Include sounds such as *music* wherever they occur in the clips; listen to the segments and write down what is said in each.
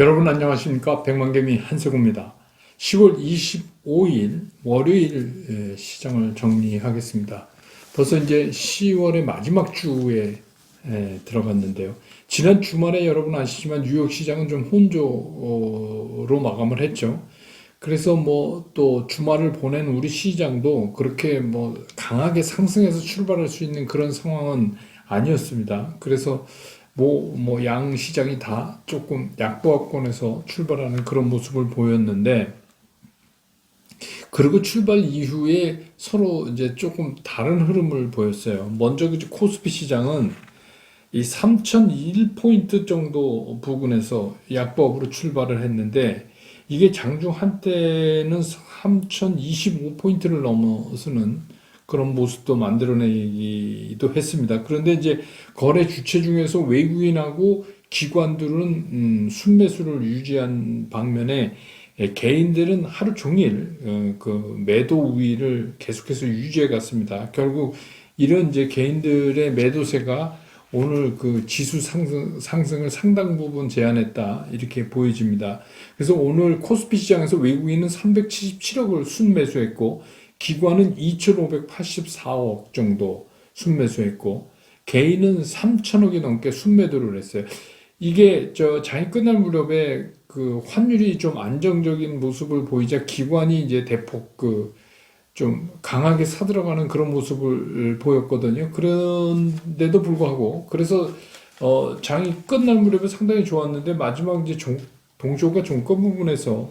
여러분 안녕하십니까 백만개미 한세구입니다. 10월 25일 월요일 에, 시장을 정리하겠습니다. 벌써 이제 10월의 마지막 주에 에, 들어갔는데요. 지난 주말에 여러분 아시지만 뉴욕 시장은 좀 혼조로 마감을 했죠. 그래서 뭐 또 주말을 보낸 우리 시장도 그렇게 뭐 강하게 상승해서 출발할 수 있는 그런 상황은 아니었습니다. 그래서 뭐, 뭐, 양 시장이 다 조금 약보합권에서 출발하는 그런 모습을 보였는데, 그리고 출발 이후에 서로 이제 조금 다른 흐름을 보였어요. 먼저 그 코스피 시장은 이 3001포인트 정도 부근에서 약보합으로 출발을 했는데, 이게 장중 한때는 3025포인트를 넘어서는 그런 모습도 만들어내기도 했습니다. 그런데 이제 거래 주체 중에서 외국인하고 기관들은 음, 순매수를 유지한 방면에 예, 개인들은 하루 종일 어, 그 매도 우위를 계속해서 유지해 갔습니다. 결국 이런 이제 개인들의 매도세가 오늘 그 지수 상승, 상승을 상당 부분 제한했다 이렇게 보여집니다. 그래서 오늘 코스피 시장에서 외국인은 377억을 순매수했고 기관은 2,584억 정도 순매수했고 개인은 3천억이 넘게 순매도를 했어요. 이게 저 장이 끝날 무렵에 그 환율이 좀 안정적인 모습을 보이자 기관이 이제 대폭 그 좀 강하게 사들어가는 그런 모습을 보였거든요. 그런데도 불구하고 그래서 어 장이 끝날 무렵에 상당히 좋았는데 마지막 이제 종, 동조가 종가 부분에서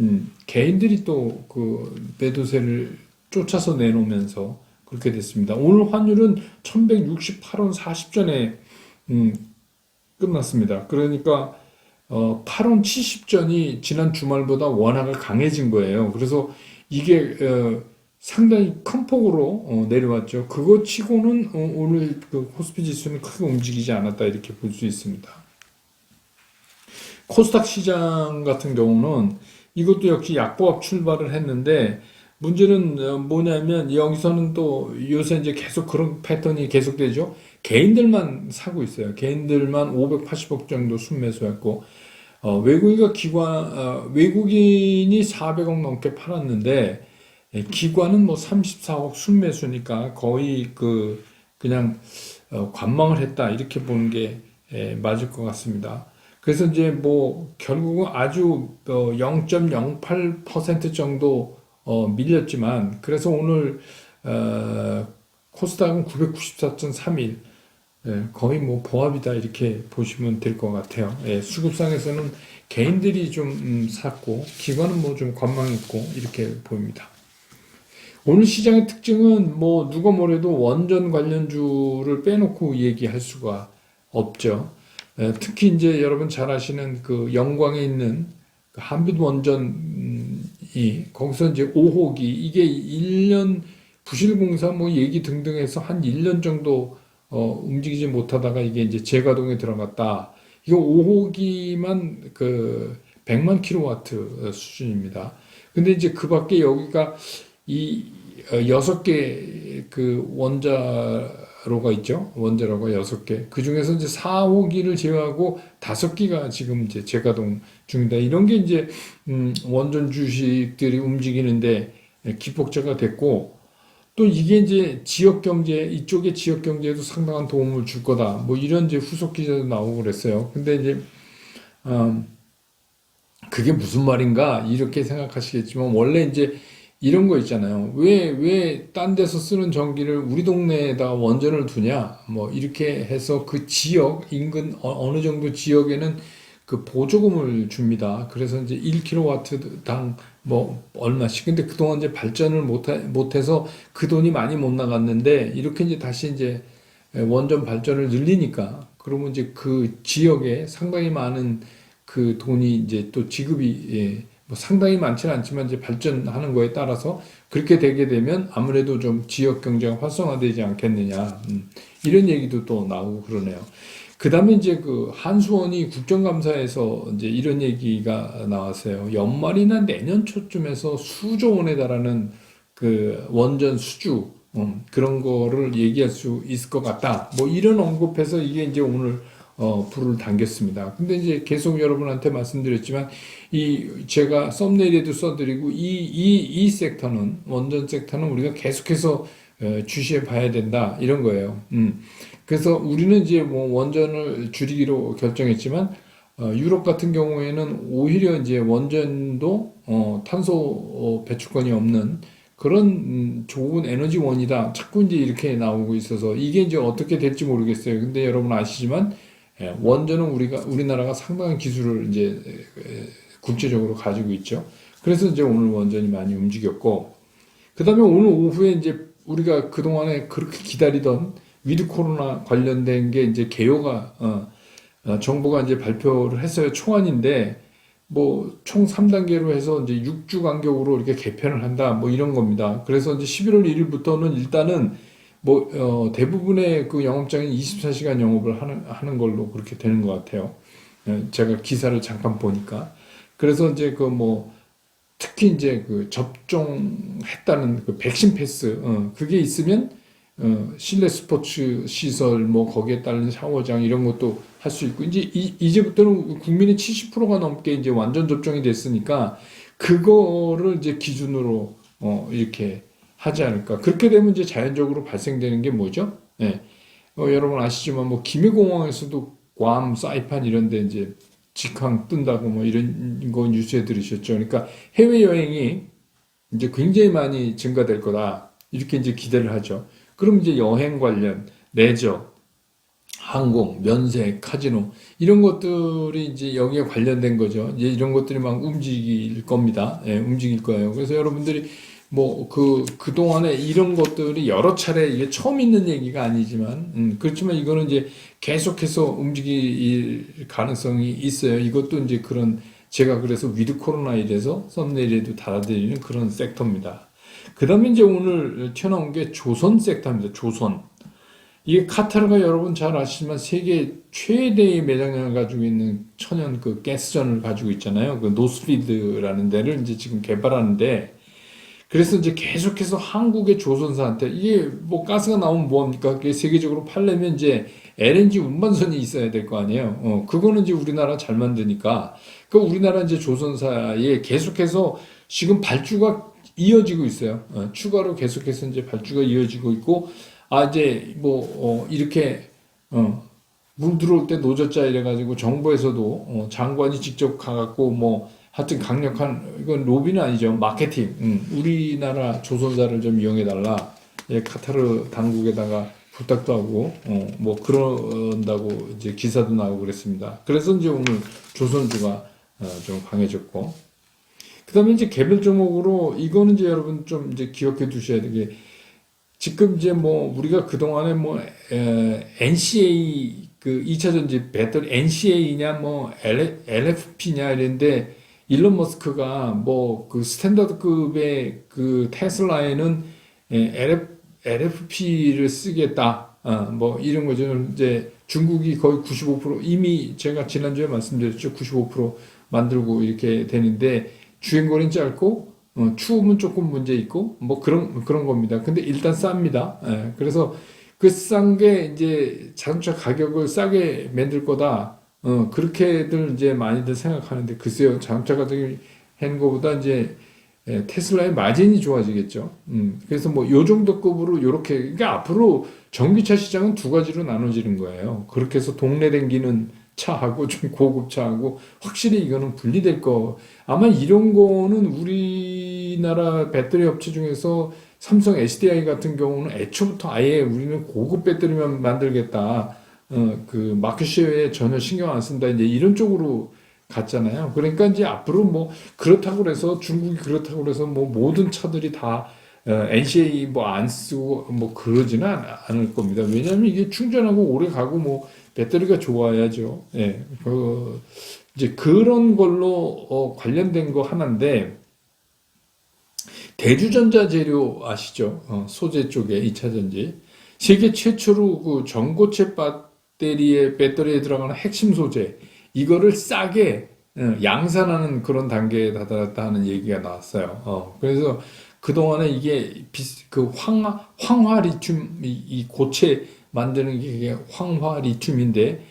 음, 개인들이 또 그 매도세를 쫓아서 내놓으면서 그렇게 됐습니다. 오늘 환율은 1168원 40전에 음, 끝났습니다. 그러니까 어, 8원 70전이 지난 주말보다 원화가 강해진 거예요. 그래서 이게 어, 상당히 큰 폭으로 어, 내려왔죠. 그거 치고는 어, 오늘 그 코스피 지수는 크게 움직이지 않았다 이렇게 볼 수 있습니다. 코스닥 시장 같은 경우는 이것도 역시 약보합 출발을 했는데 문제는 어, 뭐냐면 여기서는 또 요새 이제 계속 그런 패턴이 계속되죠. 개인들만 사고 있어요. 개인들만 580억 정도 순매수했고 어, 외국인과 기관 어, 외국인이 400억 넘게 팔았는데 예, 기관은 뭐 34억 순매수니까 거의 그 그냥 어, 관망을 했다 이렇게 보는 게 예, 맞을 것 같습니다. 그래서 이제 뭐 결국은 아주 0.08% 정도 어, 밀렸지만 그래서 오늘 어, 코스닥은 994.31 예, 거의 뭐 보합이다 이렇게 보시면 될 것 같아요. 예, 수급상에서는 개인들이 좀 음, 샀고 기관은 뭐 좀 관망했고 이렇게 보입니다. 오늘 시장의 특징은 뭐 누가 뭐래도 원전 관련주를 빼놓고 얘기할 수가 없죠. 예, 특히 이제 여러분 잘 아시는 그 영광에 있는 그 한빛 원전이 거기서 이제 5호기 이게 1년 부실공사 뭐 얘기 등등 해서 한 1년 정도 어, 움직이지 못하다가 이게 이제 재가동에 들어갔다. 이거 5호기만 그 100만 킬로와트 수준입니다. 근데 이제 그 밖에 여기가 이 어, 여섯 개 그 원자 로가 있죠. 원자로가 여섯 개. 그 중에서 이제 4호기를 제외하고 다섯 기가 지금 이제 재가동 중이다. 이런 게 이제 음, 원전 주식들이 움직이는데 기폭제가 됐고 또 이게 이제 지역 경제 이쪽의 지역 경제에도 상당한 도움을 줄 거다. 뭐 이런 이제 후속 기사도 나오고 그랬어요. 근데 이제 음, 그게 무슨 말인가 이렇게 생각하시겠지만 원래 이제 이런 거 있잖아요. 왜, 왜 딴 데서 쓰는 전기를 우리 동네에다 원전을 두냐? 뭐, 이렇게 해서 그 지역, 인근, 어, 느 정도 지역에는 그 보조금을 줍니다. 그래서 이제 1kW당 뭐, 얼마씩. 근데 그동안 이제 발전을 못, 못해서 그 돈이 많이 못 나갔는데, 이렇게 이제 다시 이제 원전 발전을 늘리니까, 그러면 이제 그 지역에 상당히 많은 그 돈이 이제 또 지급이, 예, 뭐 상당히 많지는 않지만 이제 발전하는 거에 따라서 그렇게 되게 되면 아무래도 좀 지역 경제가 활성화되지 않겠느냐 음, 이런 얘기도 또 나오고 그러네요. 그 다음에 이제 그 한수원이 국정감사에서 이제 이런 얘기가 나왔어요. 연말이나 내년 초쯤에서 수조 원에 달하는 그 원전 수주 음, 그런 거를 얘기할 수 있을 것 같다. 뭐 이런 언급해서 이게 이제 오늘 어, 불을 당겼습니다. 근데 이제 계속 여러분한테 말씀드렸지만 이 제가 썸네일에도 써드리고 이 이 이 섹터는 원전 섹터는 우리가 계속해서 어, 주시해 봐야 된다 이런 거예요. 음. 그래서 우리는 이제 뭐 원전을 줄이기로 결정했지만 어, 유럽 같은 경우에는 오히려 이제 원전도 어, 탄소 어, 배출권이 없는 그런 음, 좋은 에너지원이다. 자꾸 이제 이렇게 나오고 있어서 이게 이제 어떻게 될지 모르겠어요. 근데 여러분 아시지만 예, 원전은 우리가 우리나라가 상당한 기술을 이제 에, 국제적으로 가지고 있죠. 그래서 이제 오늘 원전이 많이 움직였고 그다음에 오늘 오후에 이제 우리가 그동안에 그렇게 기다리던 위드 코로나 관련된 게 이제 개요가 어, 어, 정부가 이제 발표를 했어요. 초안인데 뭐 총 3단계로 해서 이제 6주 간격으로 이렇게 개편을 한다. 뭐 이런 겁니다. 그래서 이제 11월 1일부터는 일단은 뭐 어, 대부분의 그 영업장이 24시간 영업을 하는 하는 걸로 그렇게 되는 것 같아요. 어, 제가 기사를 잠깐 보니까 그래서 이제 그 뭐 특히 이제 그 접종했다는 그 백신 패스 어, 그게 있으면 어, 실내 스포츠 시설 뭐 거기에 따른 샤워장 이런 것도 할 수 있고 이제 이, 이제부터는 국민의 70%가 넘게 이제 완전 접종이 됐으니까 그거를 이제 기준으로 어, 이렇게 하지 않을까. 그렇게 되면 이제 자연적으로 발생되는 게 뭐죠? 예. 어, 여러분 아시지만 뭐 김해공항에서도 괌, 사이판 이런 데 이제 직항 뜬다고 뭐 이런 거 뉴스에 들으셨죠. 그러니까 해외 여행이 이제 굉장히 많이 증가될 거다. 이렇게 이제 기대를 하죠. 그럼 이제 여행 관련, 레저, 항공, 면세, 카지노 이런 것들이 이제 여기에 관련된 거죠. 이제 이런 것들이 막 움직일 겁니다. 예, 움직일 거예요. 그래서 여러분들이 뭐 그 그동안에 이런 것들이 여러 차례 이게 처음 있는 얘기가 아니지만 음, 그렇지만 이거는 이제 계속해서 움직일 가능성이 있어요. 이것도 이제 그런 제가 그래서 위드 코로나에 대해서 썸네일에도 달아드리는 그런 섹터입니다. 그 다음에 이제 오늘 튀어나온 게 조선 섹터입니다. 조선. 이게 카타르가 여러분 잘 아시지만 세계 최대의 매장량을 가지고 있는 천연 그 가스전을 가지고 있잖아요. 그 노스피드라는 데를 이제 지금 개발하는데 그래서 이제 계속해서 한국의 조선사한테 이게 뭐 가스가 나오면 뭐합니까? 세계적으로 팔려면 이제 LNG 운반선이 있어야 될 거 아니에요. 어, 그거는 이제 우리나라 잘 만드니까 그 우리나라 이제 조선사에 계속해서 지금 발주가 이어지고 있어요. 어, 추가로 계속해서 이제 발주가 이어지고 있고 아 이제 뭐 어, 이렇게 어, 물 들어올 때 노졌자 이래가지고 정부에서도 어, 장관이 직접 가갖고 뭐 하여튼 강력한 이건 로비는 아니죠. 마케팅. 음, 우리나라 조선사를 좀 이용해 달라. 예, 카타르 당국에다가 부탁도 하고 어, 뭐 그런다고 이제 기사도 나오고 그랬습니다. 그래서 이제 오늘 조선주가 어, 좀 강해졌고. 그다음에 이제 개별 종목으로 이거는 이제 여러분 좀 이제 기억해 두셔야 되게 지금 이제 뭐 우리가 그 동안에 뭐 에, NCA 그 2차 전지 배터리 NCA냐 뭐 LFP냐 이랬는데 일론 머스크가 뭐 그 스탠다드급의 그 테슬라에는 LF, LFP를 쓰겠다. 어, 뭐 이런 거죠. 이제 중국이 거의 95% 이미 제가 지난주에 말씀드렸죠. 95% 만들고 이렇게 되는데 주행거리는 짧고 어, 추움은 조금 문제 있고 뭐 그런 그런 겁니다. 근데 일단 쌉니다. 예, 그래서 그 싼 게 이제 자동차 가격을 싸게 만들 거다. 어, 그렇게들 이제 많이들 생각하는데 글쎄요. 자동차 가격이 것보다 이제 예, 테슬라의 마진이 좋아지겠죠. 음, 그래서 뭐 요 정도 급으로 요렇게 그러니까 앞으로 전기차 시장은 두 가지로 나눠지는 거예요. 그렇게 해서 동네 댕기는 차하고 좀 고급 차하고 확실히 이거는 분리될 거. 아마 이런 거는 우리나라 배터리 업체 중에서 삼성 SDI 같은 경우는 애초부터 아예 우리는 고급 배터리만 만들겠다. 어, 그 마켓쉐어에 전혀 신경 안 쓴다. 이제 이런 쪽으로 갔잖아요. 그러니까 이제 앞으로 뭐 그렇다고 그래서 중국이 그렇다고 그래서 뭐 모든 차들이 다 어, NCA 뭐 안 쓰고 뭐 그러지는 않- 않을 겁니다. 왜냐하면 이게 충전하고 오래 가고 뭐 배터리가 좋아야죠. 예, 그 이제 그런 걸로 어, 관련된 거 하나인데 대주전자 재료 아시죠? 어, 소재 쪽에 2차 전지 세계 최초로 그 전고체 배터리에 배터리에 들어가는 핵심 소재 이거를 싸게 어, 양산하는 그런 단계에 다다랐다 하는 얘기가 나왔어요. 어, 그래서 그 동안에 이게 비- 그 황화, 황화 리튬 이, 이 고체 만드는 게 이게 황화 리튬인데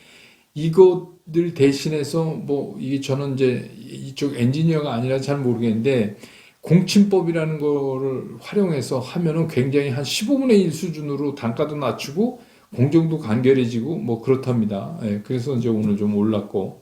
이것들 대신해서 뭐 이게 저는 이제 이쪽 엔지니어가 아니라 잘 모르겠는데 공침법이라는 거를 활용해서 하면은 굉장히 한 15분의 1 수준으로 단가도 낮추고 공정도 간결해지고 뭐 그렇답니다. 예, 그래서 이제 오늘 좀 올랐고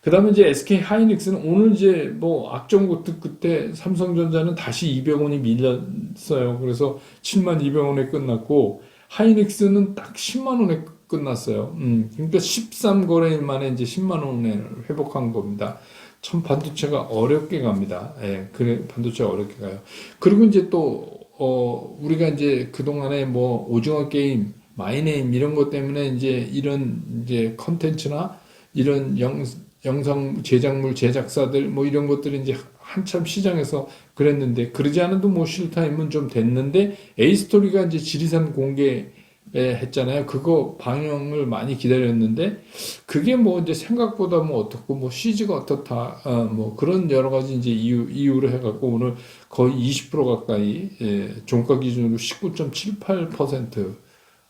그 다음에 이제 SK 하이닉스는 오늘 이제 뭐 악정고특 그때 삼성전자는 다시 200원이 밀렸어요. 그래서 7만 200원에 끝났고 하이닉스는 딱 10만 원에 끝났어요. 음, 그러니까 13거래일 만에 이제 10만 원에 회복한 겁니다. 참 반도체가 어렵게 갑니다. 예, 그래 반도체가 어렵게 가요. 그리고 이제 또 어, 우리가 이제 그동안에 뭐 오징어 게임, 마이네임 이런 것 때문에 이제 이런 이제 컨텐츠나 이런 영, 영상 제작물 제작사들 뭐 이런 것들이 이제 한참 시장에서 그랬는데 그러지 않아도 뭐 실타임은 좀 됐는데 에이스토리가 이제 지리산 공개 했잖아요. 그거 방영을 많이 기다렸는데 그게 뭐 이제 생각보다 뭐 어떻고 뭐 CG가 어떻다 어, 뭐 그런 여러 가지 이제 이유 이유로 해갖고 오늘 거의 20% 가까이 예, 종가 기준으로 19.78%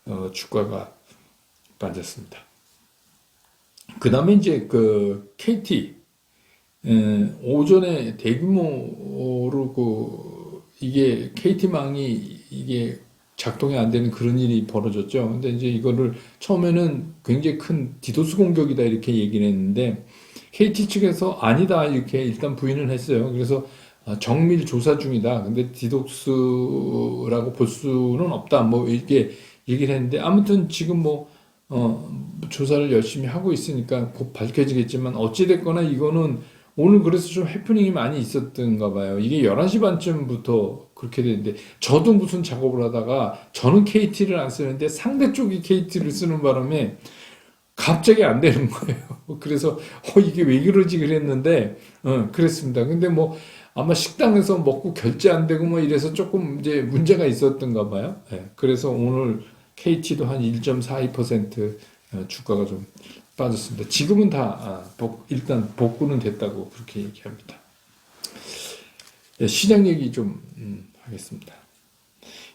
어, 주가가 빠졌습니다. 그 다음에 이제 그 KT 에, 오전에 대규모로 그 이게 KT망이 이게 작동이 안 되는 그런 일이 벌어졌죠. 근데 이제 이거를 처음에는 굉장히 큰 디도스 공격이다 이렇게 얘기를 했는데 KT 측에서 아니다 이렇게 일단 부인을 했어요. 그래서 아, 정밀 조사 중이다. 근데 디도스라고 볼 수는 없다. 뭐 이렇게 얘기를 했는데 아무튼 지금 뭐 어, 조사를 열심히 하고 있으니까 곧 밝혀지겠지만 어찌됐거나 이거는 오늘 그래서 좀 해프닝이 많이 있었던가 봐요. 이게 11시 반쯤부터 그렇게 되는데 저도 무슨 작업을 하다가 저는 KT를 안 쓰는데 상대 쪽이 KT를 쓰는 바람에 갑자기 안 되는 거예요. *laughs* 그래서 어 이게 왜 그러지 그랬는데 어 그랬습니다. 근데 뭐 아마 식당에서 먹고 결제 안 되고 뭐 이래서 조금 이제 문제가 있었던가 봐요. 예, 그래서 오늘 KT도 한 1.42% 어, 주가가 좀 빠졌습니다. 지금은 다 아, 복, 일단 복구는 됐다고 그렇게 얘기합니다. 예, 시장 얘기 좀 음, 하겠습니다.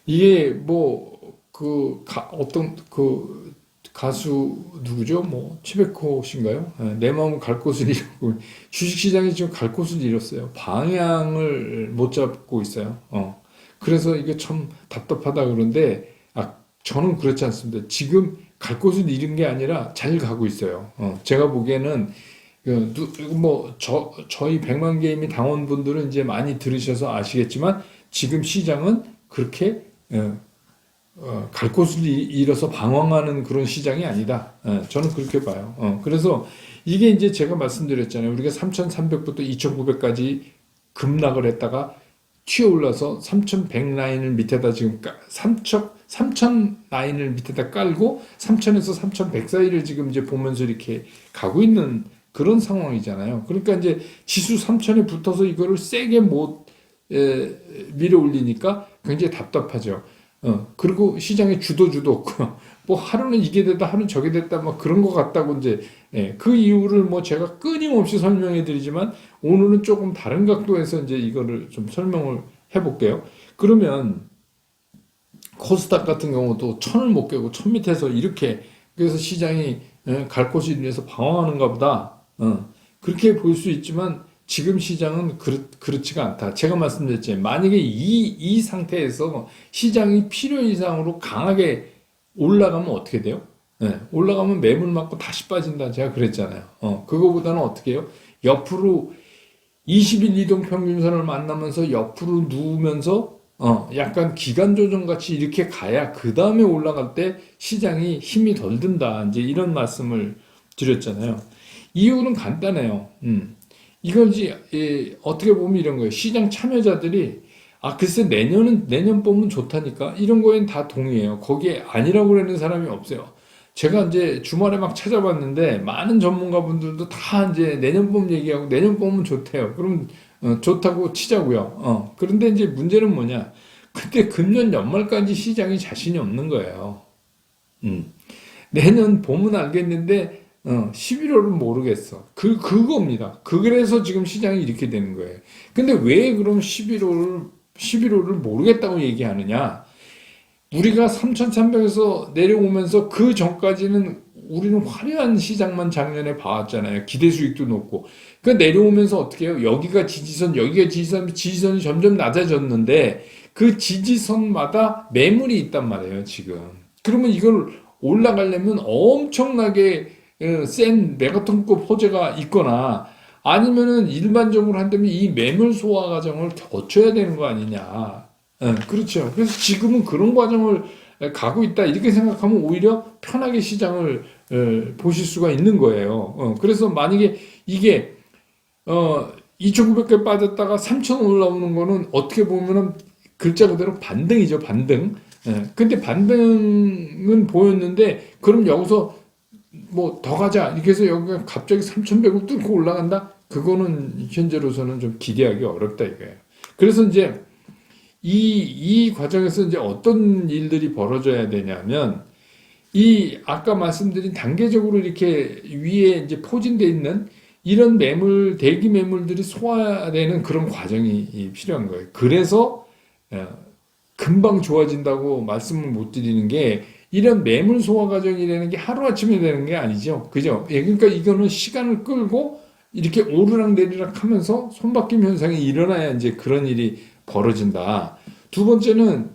이게 뭐 그 어떤 그 가수 누구죠? 뭐 치베코 씨인가요? 예, 내 마음 갈 곳을 *laughs* 잃고 주식 시장이 지금 갈 곳을 잃었어요. 방향을 못 잡고 있어요. 어. 그래서 이게 참 답답하다 그런데 아 저는 그렇지 않습니다. 지금 갈 곳을 잃은 게 아니라 잘 가고 있어요. 어, 제가 보기에는 그, 뭐, 저, 저희 백만 게임이 당원분들은 이제 많이 들으셔서 아시겠지만 지금 시장은 그렇게 어, 어, 갈 곳을 잃어서 방황하는 그런 시장이 아니다. 어, 저는 그렇게 봐요. 어, 그래서 이게 이제 제가 말씀드렸잖아요. 우리가 3,300부터 2,900까지 급락을 했다가 튀어 올라서 3,100 라인을 밑에다 지금 3,000, 3,000 라인을 밑에다 깔고 3,000에서 3,100 사이를 지금 이제 보면서 이렇게 가고 있는 그런 상황이잖아요. 그러니까 이제 지수 3,000에 붙어서 이거를 세게 못 에, 밀어 올리니까 굉장히 답답하죠. 어, 그리고 시장에 주도 주도 없고, *laughs* 뭐 하루는 이게 됐다, 하루는 저게 됐다, 뭐 그런 것 같다고 이제, 예, 그 이유를 뭐 제가 끊임없이 설명해 드리지만, 오늘은 조금 다른 각도에서 이제 이거를 좀 설명을 해 볼게요. 그러면, 코스닥 같은 경우도 천을 못 깨고 천 밑에서 이렇게, 그래서 시장이 예, 갈 곳을 잃어서 방황하는가 보다, 어, 그렇게 볼 수 있지만, 지금 시장은 그렇, 그렇지가 않다. 제가 말씀드렸죠. 만약에 이, 이 상태에서 시장이 필요 이상으로 강하게 올라가면 어떻게 돼요? 네, 올라가면 매물 맞고 다시 빠진다. 제가 그랬잖아요. 어, 그거보다는 어떻게 해요? 옆으로 20일 이동 평균선을 만나면서 옆으로 누우면서 어, 약간 기간 조정 같이 이렇게 가야 그 다음에 올라갈 때 시장이 힘이 덜 든다. 이제 이런 말씀을 드렸잖아요. 이유는 간단해요. 음. 이거지 예, 어떻게 보면 이런 거예요. 시장 참여자들이 아 글쎄 내년은 내년 보면 좋다니까 이런 거엔 다 동의해요. 거기에 아니라고 그러는 사람이 없어요. 제가 이제 주말에 막 찾아봤는데 많은 전문가분들도 다 이제 내년 봄 얘기하고 내년 봄은 좋대요. 그럼 어, 좋다고 치자고요. 어, 그런데 이제 문제는 뭐냐? 그때 금년 연말까지 시장이 자신이 없는 거예요. 음. 내년 봄은 알겠는데 어, 11월은 모르겠어. 그, 그겁니다. 그래서 지금 시장이 이렇게 되는 거예요. 근데 왜 그럼 11월을, 11월을 모르겠다고 얘기하느냐? 우리가 3,300에서 내려오면서 그 전까지는 우리는 화려한 시장만 작년에 봐왔잖아요. 기대 수익도 높고. 그 내려오면서 어떻게 해요? 여기가 지지선, 여기가 지지선, 지지선이 점점 낮아졌는데 그 지지선마다 매물이 있단 말이에요, 지금. 그러면 이걸 올라가려면 엄청나게 어, 센 메가톤급 호재가 있거나 아니면은 일반적으로 한다면 이 매물 소화 과정을 거쳐야 되는 거 아니냐. 예, 그렇죠. 그래서 지금은 그런 과정을 가고 있다. 이렇게 생각하면 오히려 편하게 시장을 어, 보실 수가 있는 거예요. 어, 그래서 만약에 이게 어, 2,900개 빠졌다가 3,000 올라오는 거는 어떻게 보면은 글자 그대로 반등이죠, 반등. 예, 근데 반등은 보였는데, 그럼 여기서 뭐 더 가자. 이렇게 해서 여기가 갑자기 3,100을 뚫고 올라간다? 그거는 현재로서는 좀 기대하기 어렵다 이거예요. 그래서 이제 이, 이 과정에서 이제 어떤 일들이 벌어져야 되냐면, 이 아까 말씀드린 단계적으로 이렇게 위에 이제 포진돼 있는 이런 매물, 대기 매물들이 소화되는 그런 과정이 필요한 거예요. 그래서 어, 금방 좋아진다고 말씀을 못 드리는 게 이런 매물 소화 과정이라는 게 하루 아침에 되는 게 아니죠. 그죠? 예, 그러니까 이거는 시간을 끌고 이렇게 오르락 내리락 하면서 손바뀜 현상이 일어나야 이제 그런 일이 벌어진다. 두 번째는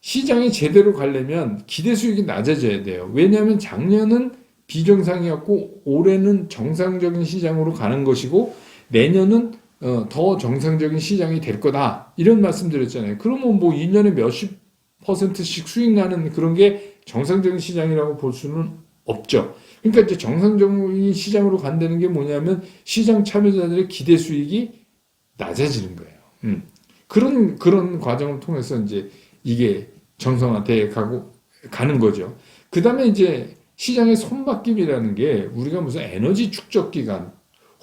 시장이 제대로 가려면 기대 수익이 낮아져야 돼요. 왜냐하면 작년은 비정상이었고 올해는 정상적인 시장으로 가는 것이고 내년은 어, 더 정상적인 시장이 될 거다. 이런 말씀 드렸잖아요. 그러면 뭐 2년에 몇십 퍼센트씩 수익 나는 그런 게 정상적인 시장이라고 볼 수는 없죠. 그러니까 이제 정상적인 시장으로 간다는 게 뭐냐면 시장 참여자들의 기대 수익이 낮아지는 거예요. 음. 그런, 그런 과정을 통해서 이제 이게 정상화돼 가고, 가는 거죠. 그 다음에 이제 시장의 손바뀜이라는 게 우리가 무슨 에너지 축적 기간,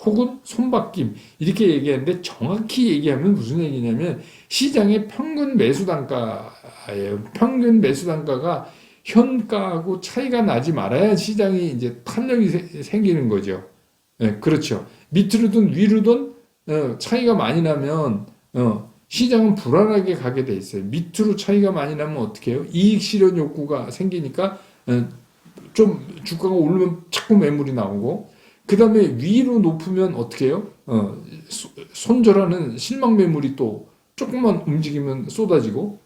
혹은 손바뀜 이렇게 얘기하는데 정확히 얘기하면 무슨 얘기냐면 시장의 평균 매수 단가예요. 평균 매수 단가가 현가하고 차이가 나지 말아야 시장이 이제 탄력이 생기는 거죠. 네, 그렇죠. 밑으로든 위로든 어, 차이가 많이 나면 어, 시장은 불안하게 가게 돼 있어요. 밑으로 차이가 많이 나면 어떻게 해요? 이익 실현 욕구가 생기니까 어, 좀 주가가 오르면 자꾸 매물이 나오고 그 다음에 위로 높으면 어떻게 해요? 어, 손절하는 실망 매물이 또 조금만 움직이면 쏟아지고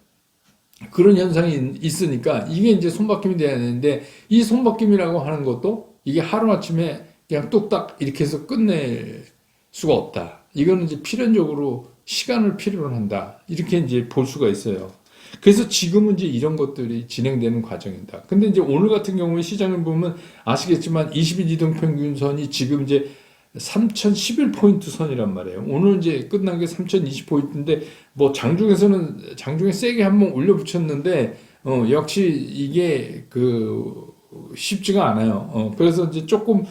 그런 현상이 있으니까 이게 이제 손바뀜이 돼야 되는데 이 손바뀜이라고 하는 것도 이게 하루아침에 그냥 뚝딱 이렇게 해서 끝낼 수가 없다. 이거는 이제 필연적으로 시간을 필요로 한다. 이렇게 이제 볼 수가 있어요. 그래서 지금은 이제 이런 것들이 진행되는 과정이다. 근데 이제 오늘 같은 경우에 시장을 보면 아시겠지만 20일 이동 평균선이 지금 이제 3011포인트 선이란 말이에요. 오늘 이제 끝난 게 3020포인트인데 뭐 장중에서는 장중에 세게 한번 올려 붙였는데 어 역시 이게 그 쉽지가 않아요. 어 그래서 이제 조금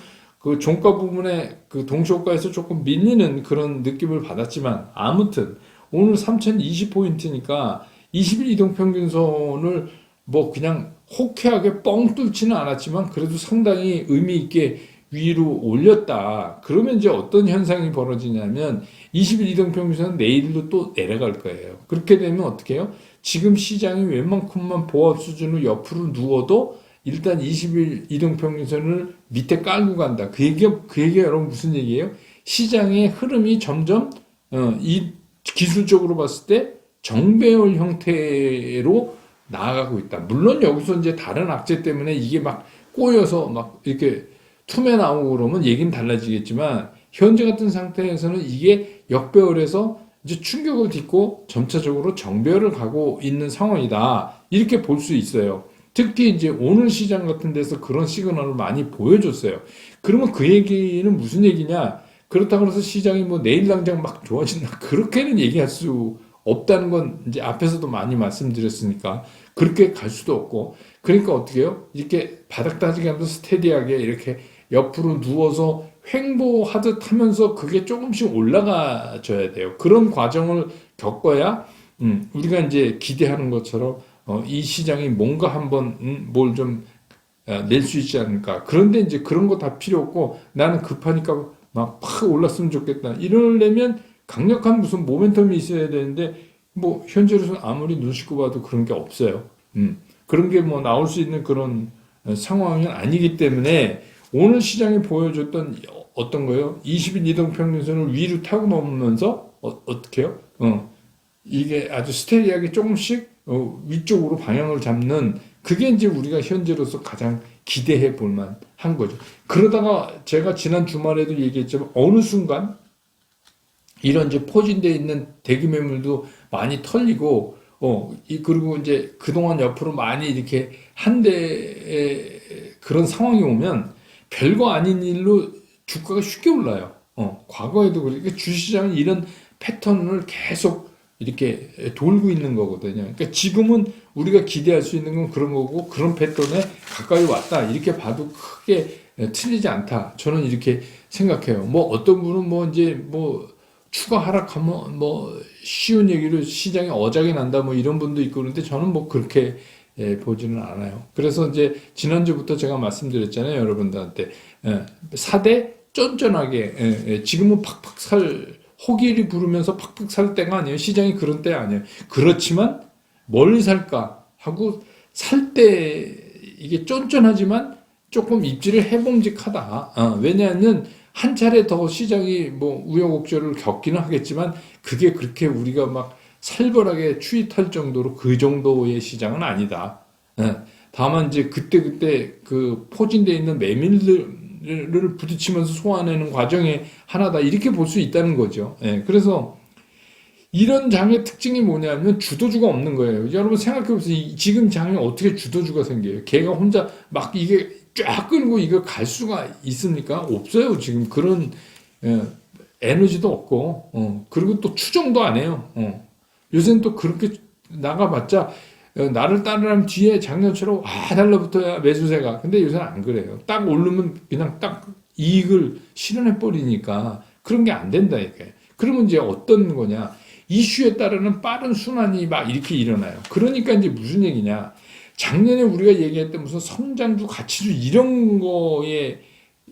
그 종가 부분에 그 동시호가에서 조금 밀리는 그런 느낌을 받았지만 아무튼 오늘 3020포인트니까 20일 이동평균선을 뭐 그냥 호쾌하게 뻥 뚫지는 않았지만 그래도 상당히 의미 있게 위로 올렸다. 그러면 이제 어떤 현상이 벌어지냐면 20일 이동평균선 내일도 또 내려갈 거예요. 그렇게 되면 어떻게 해요? 지금 시장이 웬만큼만 보합 수준으로 옆으로 누워도 일단 20일 이동평균선을 밑에 깔고 간다. 그 얘기, 그 얘기가 여러분 무슨 얘기예요? 시장의 흐름이 점점, 어, 이 기술적으로 봤을 때 정배열 형태로 나아가고 있다. 물론 여기서 이제 다른 악재 때문에 이게 막 꼬여서 막 이렇게 툼에 나오고 그러면 얘기는 달라지겠지만 현재 같은 상태에서는 이게 역배열에서 이제 충격을 딛고 점차적으로 정배열을 가고 있는 상황이다. 이렇게 볼 수 있어요. 특히 이제 오늘 시장 같은 데서 그런 시그널을 많이 보여줬어요. 그러면 그 얘기는 무슨 얘기냐? 그렇다고 해서 시장이 뭐 내일 당장 막 좋아진다. *laughs* 그렇게는 얘기할 수 없다는 건 이제 앞에서도 많이 말씀드렸으니까 그렇게 갈 수도 없고 그러니까 어떻게 해요? 이렇게 바닥 다지기 하면서 스테디하게 이렇게 옆으로 누워서 횡보하듯 하면서 그게 조금씩 올라가줘야 돼요. 그런 과정을 겪어야 음, 우리가 이제 기대하는 것처럼 어, 이 시장이 뭔가 한번 음, 뭘좀 어, 낼수 있지 않을까. 그런데 이제 그런 거 다 필요 없고 나는 급하니까 막 팍 올랐으면 좋겠다. 이러려면 강력한 무슨 모멘텀이 있어야 되는데 뭐 현재로서는 아무리 눈 씻고 봐도 그런 게 없어요. 음. 그런 게 뭐 나올 수 있는 그런 어, 상황은 아니기 때문에 오늘 시장이 보여줬던 어떤 거요? 20일 이동평균선을 위로 타고 넘으면서 어, 어떻게 해요? 어, 이게 아주 스테리하게 조금씩 어, 위쪽으로 방향을 잡는 그게 이제 우리가 현재로서 가장 기대해 볼 만 한 거죠. 그러다가 제가 지난 주말에도 얘기했지만 어느 순간 이런 이제 포진되어 있는 대기 매물도 많이 털리고 어, 이, 그리고 이제 그동안 옆으로 많이 이렇게 한 대의 그런 상황이 오면 별거 아닌 일로 주가가 쉽게 올라요. 어, 과거에도 그러니까 주시장은 이런 패턴을 계속 이렇게 돌고 있는 거거든요. 그러니까 지금은 우리가 기대할 수 있는 건 그런 거고 그런 패턴에 가까이 왔다 이렇게 봐도 크게 틀리지 않다. 저는 이렇게 생각해요. 뭐 어떤 분은 뭐 이제 뭐 추가 하락하면 뭐 쉬운 얘기로 시장이 어작이 난다 뭐 이런 분도 있고 그런데 저는 뭐 그렇게 예, 보지는 않아요. 그래서 이제 지난주부터 제가 말씀드렸잖아요, 여러분들한테 예, 사대 쫀쫀하게 예, 예, 지금은 팍팍 살 호기를 부르면서 팍팍 살 때가 아니에요. 시장이 그런 때 아니에요. 그렇지만 뭘 살까 하고 살 때 이게 쫀쫀하지만 조금 입지를 해봄직하다. 어, 왜냐하면 한 차례 더 시장이 뭐 우여곡절을 겪기는 하겠지만 그게 그렇게 우리가 막 살벌하게 추이탈 정도로 그 정도의 시장은 아니다. 예. 다만 이제 그때 그때 그 포진되어 있는 메밀들 을 부딪히면서 소화하는 과정의 하나다 이렇게 볼 수 있다는 거죠. 예. 그래서 이런 장의 특징이 뭐냐면 주도주가 없는 거예요. 여러분 생각해 보세요. 이- 지금 장에 어떻게 주도주가 생겨요? 걔가 혼자 막 이게 쫙 끌고 이거 갈 수가 있습니까? 없어요. 지금 그런 예, 에너지도 없고 어, 그리고 또 추정도 안 해요. 어. 요새는 또 그렇게 나가봤자 어, 나를 따르면 뒤에 작년처럼 와 달라붙어야 매수세가. 근데 요새는 안 그래요. 딱 오르면 그냥 딱 이익을 실현해 버리니까 그런 게 안 된다 이게. 그러면 이제 어떤 거냐? 이슈에 따르는 빠른 순환이 막 이렇게 일어나요. 그러니까 이제 무슨 얘기냐? 작년에 우리가 얘기했던 무슨 성장주, 가치주 이런 거에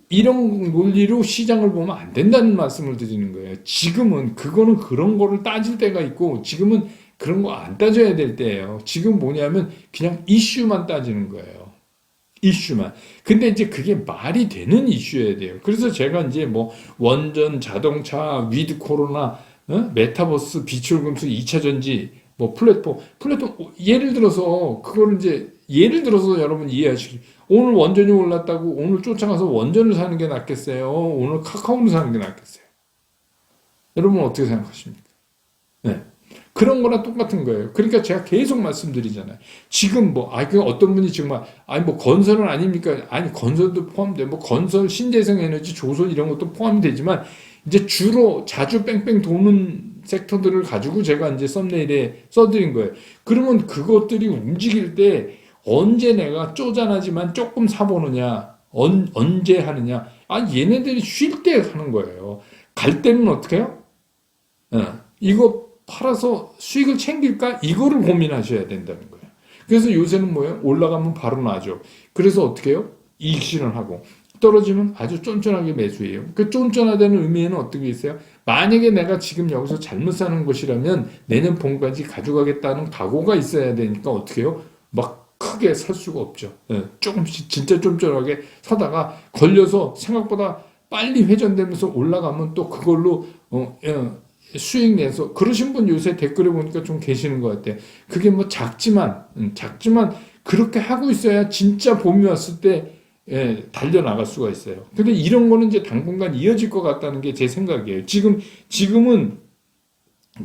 이런 논리로 시장을 보면 안 된다는 말씀을 드리는 거예요. 지금은 그거는 그런 거를 따질 때가 있고 지금은 그런 거 안 따져야 될 때예요. 지금 뭐냐면 그냥 이슈만 따지는 거예요. 이슈만. 근데 이제 그게 말이 되는 이슈여야 돼요. 그래서 제가 이제 뭐 원전, 자동차, 위드 코로나, 어? 메타버스, 비출금수, 2차 전지, 뭐 플랫폼, 플랫폼 예를 들어서 그거를 이제 예를 들어서 여러분 이해하시기 오늘 원전이 올랐다고 오늘 쫓아가서 원전을 사는 게 낫겠어요? 오늘 카카오를 사는 게 낫겠어요? 여러분 어떻게 생각하십니까? 네. 그런 거랑 똑같은 거예요. 그러니까 제가 계속 말씀드리잖아요. 지금 뭐, 아, 그 어떤 분이 정말, 아니 뭐 건설은 아닙니까? 아니 건설도 포함돼. 뭐 건설, 신재생 에너지, 조선 이런 것도 포함이 되지만 이제 주로 자주 뺑뺑 도는 섹터들을 가지고 제가 이제 썸네일에 써드린 거예요. 그러면 그것들이 움직일 때 언제 내가 쪼잔하지만 조금 사보느냐, 언, 언제 하느냐. 아, 얘네들이 쉴 때 하는 거예요. 갈 때는 어떻게 해요? 어, 이거 팔아서 수익을 챙길까? 이거를 고민하셔야 된다는 거예요. 그래서 요새는 뭐예요? 올라가면 바로 나죠. 그래서 어떻게 해요? 이익 실현 하고. 떨어지면 아주 쫀쫀하게 매수해요. 그 쫀쫀하다는 의미에는 어떤 게 있어요? 만약에 내가 지금 여기서 잘못 사는 것이라면 내년 봄까지 가져가겠다는 각오가 있어야 되니까 어떻게 해요? 막 크게 살 수가 없죠. 예, 조금씩 진짜 쫀쫀하게 사다가 걸려서 생각보다 빨리 회전되면서 올라가면 또 그걸로 어, 예, 수익 내서 그러신 분 요새 댓글에 보니까 좀 계시는 것 같아요. 그게 뭐 작지만 음, 작지만 그렇게 하고 있어야 진짜 봄이 왔을 때 예, 달려 나갈 수가 있어요. 근데 이런 거는 이제 당분간 이어질 것 같다는 게 제 생각이에요. 지금, 지금은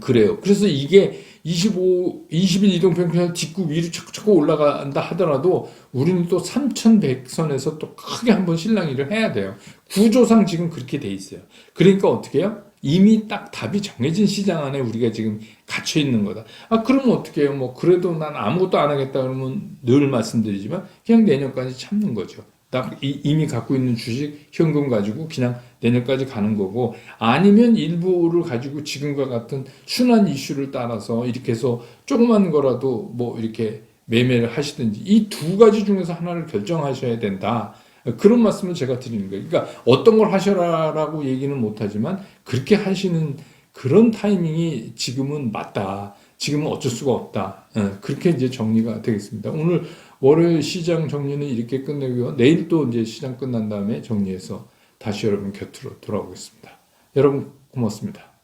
그래요. 그래서 이게 25, 20일 이동평균 직구 위로 자꾸 올라간다 하더라도 우리는 또 3100선에서 또 크게 한번 실랑이를 해야 돼요. 구조상 지금 그렇게 돼 있어요. 그러니까 어떻게 해요? 이미 딱 답이 정해진 시장 안에 우리가 지금 갇혀 있는 거다. 아, 그러면 어떻게 해요? 뭐, 그래도 난 아무것도 안 하겠다 그러면 늘 말씀드리지만 그냥 내년까지 참는 거죠. 딱 이- 이미 갖고 있는 주식, 현금 가지고 그냥 내년까지 가는 거고 아니면 일부를 가지고 지금과 같은 순환 이슈를 따라서 이렇게 해서 조그만 거라도 뭐 이렇게 매매를 하시든지 이 두 가지 중에서 하나를 결정하셔야 된다. 그런 말씀을 제가 드리는 거예요. 그러니까 어떤 걸 하셔라라고 얘기는 못하지만 그렇게 하시는 그런 타이밍이 지금은 맞다. 지금은 어쩔 수가 없다. 예, 그렇게 이제 정리가 되겠습니다. 오늘 월요일 시장 정리는 이렇게 끝내고요. 내일 또 이제 시장 끝난 다음에 정리해서 다시 여러분 곁으로 돌아오겠습니다. 여러분 고맙습니다.